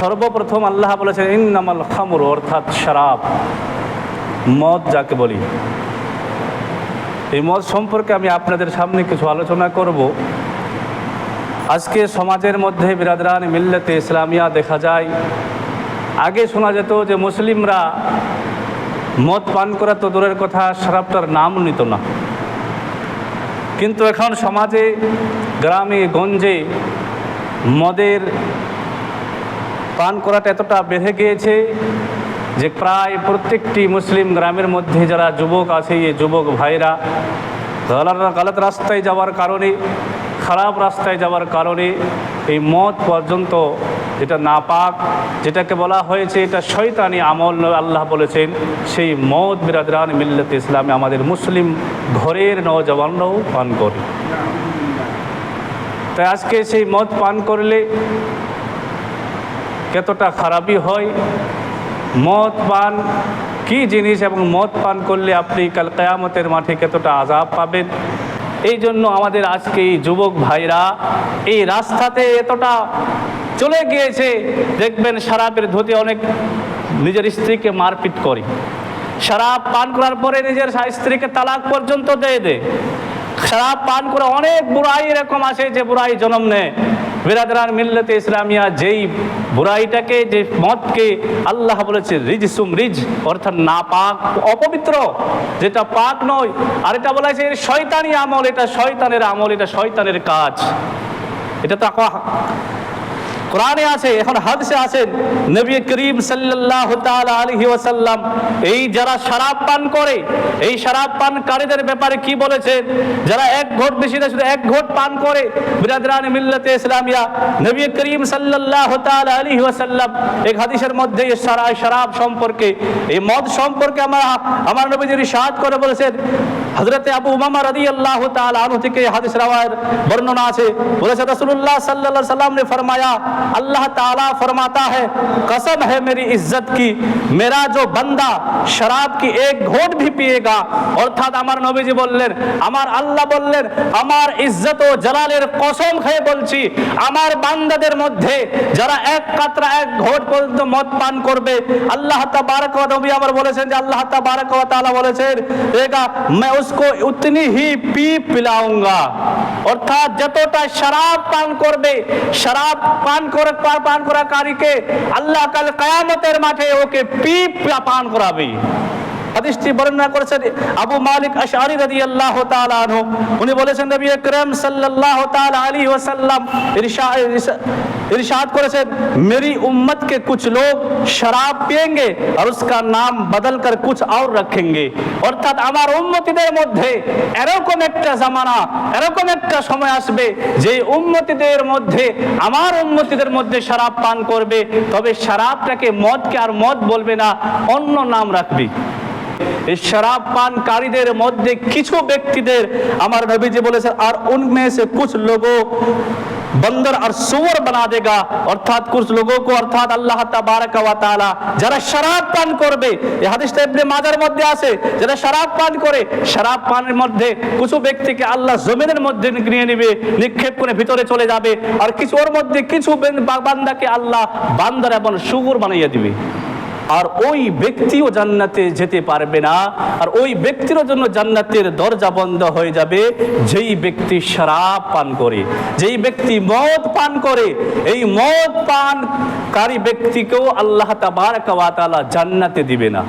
সর্বপ্রথম আল্লাহ বলেছেন, ইন্নামাল খামর অর্থাৎ শরাব। মদ যাকে বলি। এই মদ সম্পর্কে আমি আপনাদের সামনে কিছু আলোচনা করব। আজকে সমাজের মধ্যে বিরাদরান মিল্লাতে ইসলামিয়া দেখা যায়। আগে শোনা যেত যে মুসলিমরা মদ পান করা তো দূরের কথা, শরাবটার নাম নিত না। কিন্তু এখন সমাজে, গ্রামে, গঞ্জে মদের পান করাটা এতটা বেড়ে গিয়েছে যে প্রায় প্রত্যেকটি মুসলিম গ্রামের মধ্যে যারা যুবক আছে, এই যুবক ভাইরা গালত রাস্তায় যাওয়ার কারণে, খারাপ রাস্তায় যাওয়ার কারণে এই মদ পর্যন্ত যেটা নাপাক, যেটাকে বলা হয়েছে এটা শয়তানি আমল আল্লাহ বলেছেন, সেই মদ বিরাদরান মিল্লাত ইসলামে আমাদের মুসলিম ঘরের নজওয়ানরাও পান করে তাই আজকে সেই মদ পান করলে কতটা খারাপই হয়। মদ পান, কি জিনিস এবং মদ পান করলে আপনি কাল কেয়ামতের মাঠে কতটা আজাব পাবেন? এই জন্য আমাদের আজকে এই যুবক ভাইরা এই রাস্তাতে এতটা চলে গিয়েছে। দেখবেন শরাবের ধুতে অনেক নিজের স্ত্রীকে মারপিট করে। শরাব পান করার পরে নিজের স্ত্রীকে তালাক পর্যন্ত দিয়ে দেয় শরাব পান করে অনেক বুড়াই এরকম আসে যে বুড়াই জন্ম নেয়। বিরাদরান মিল্লতে ইসলামিয়া, যেই বুড়াইটাকে যে মদকে আল্লাহ বলেছে, রিজ সুম রিজ অর্থাৎ না পাক অপবিত্র, যেটা পাক নয়। আর এটা বলা হয়েছে, এর শয়তানি আমল, এটা শয়তানের আমল, এটা শয়তানের কাজ। এটা তো কোরআনে আছে, এখন হাদিসে আছেন নবী করিম সাল্লাল্লাহু তাআলা আলাইহি ওয়াসাল্লাম এই যারা শরাব পান করে, এই শরাব পানকারীদের ব্যাপারে কি বলেছেন যারা এক ঘোট বেশি না, শুধু এক ঘোট পান করে, বিরাদরান মিল্লাতে ইসলামিয়া, নবী করিম সাল্লাল্লাহু তাআলা আলাইহি ওয়াসাল্লাম এক হাদিসের মধ্যে এই শরাব সম্পর্কে, এই মদ সম্পর্কে আমার আমার নবীজি ইরশাদ করে বলেছেন হযরতে আবু উমামা রাদিয়াল্লাহু তাআলা আনহু থেকে এই হাদিস রাওয়ায়ের বর্ণনা আছে বলেছে রাসূলুল্লাহ সাল্লাল্লাহু আলাইহি সাল্লাম ने फरमाया अल्लाह ताला फरमाता है कसम है मेरी इज्जत की मेरा जो बंदा शराब की एक घोट भी पिएगा অর্থাৎ আমার নবীজি বললেন আমার আল্লাহ বললেন আমার ইজ্জত ও জালালের কসম খেয়ে বলছি আমার বান্দাদের মধ্যে যারা এক কাতরা এক ঘোট পর্যন্ত মদ পান করবে আল্লাহ তাবারক ওয়া নবী আমার বলেছেন যে আল্লাহ তাবারক ওয়া তাআলা বলেছেন এগা मैं उसको उतनी ही पी पिलाऊंगा অর্থাৎ যতটা শরাব পান করবে শরাব পান করে পা- পান করা কারীকে আল্লাহ কাল কিয়ামতের মাঠে ওকে পি পান করাবে হাদিসটি বর্ণনা করেছেন আবু মালিক আশআরি রাদিয়াল্লাহু তাআলা আনহু উনি বলেছেন নবী আকরাম সাল্লাল্লাহু তাআলা আলাইহি ওয়াসাল্লাম ইরশাদ इरशाद করেছেন मेरी उम्मत के कुछ लोग शराब पिएंगे और उसका नाम बदल कर कुछ और रखेंगे অর্থাৎ আমার উম্মতিদের মধ্যে এরকম একটা জামানা এরকম একটা সময় আসবে যে উম্মতিদের মধ্যে আমার উম্মতিদের মধ্যে শরাব পান করবে তবে শরাবটাকে মদকে আর মদ বলবে না অন্য নাম রাখবি শরাব পানকারীদের মধ্যে কিছু ব্যক্তিদের আমার নবীজি বলেছেন, আর উনমে সে কুছ লোগো বন্দর আর বানা দেগা। অর্থাৎ কুছ লোগো কো, অর্থাৎ আল্লাহ ওয়া তাআলা, যারা শরাব পান করবে, এই হাদিসটা ইবনে মাজার মধ্যে আছে, যারা শরাব পান করে, শরাব পানের মধ্যে কিছু ব্যক্তিকে আল্লাহ জমিনের মধ্যে নিয়ে নেবে, নিক্ষেপ করে ভিতরে চলে যাবে, আর কিছু ওর মধ্যে কিছু বান্দাকে আল্লাহ বান্দর এবং সুগুর বানাইয়া দিবে। আর ওই ব্যক্তিও জান্নাতে যেতে পারবে না। আর ওই ব্যক্তির জন্য জান্নাতের দরজা বন্ধ হয়ে যাবে। যেই ব্যক্তি শরাব পান করে, যেই ব্যক্তি মদ পান করে, এই মদ পান পানকারী ব্যক্তিকেও আল্লাহ তাবার ওয়া তাআলা জান্নাতে দিবে না।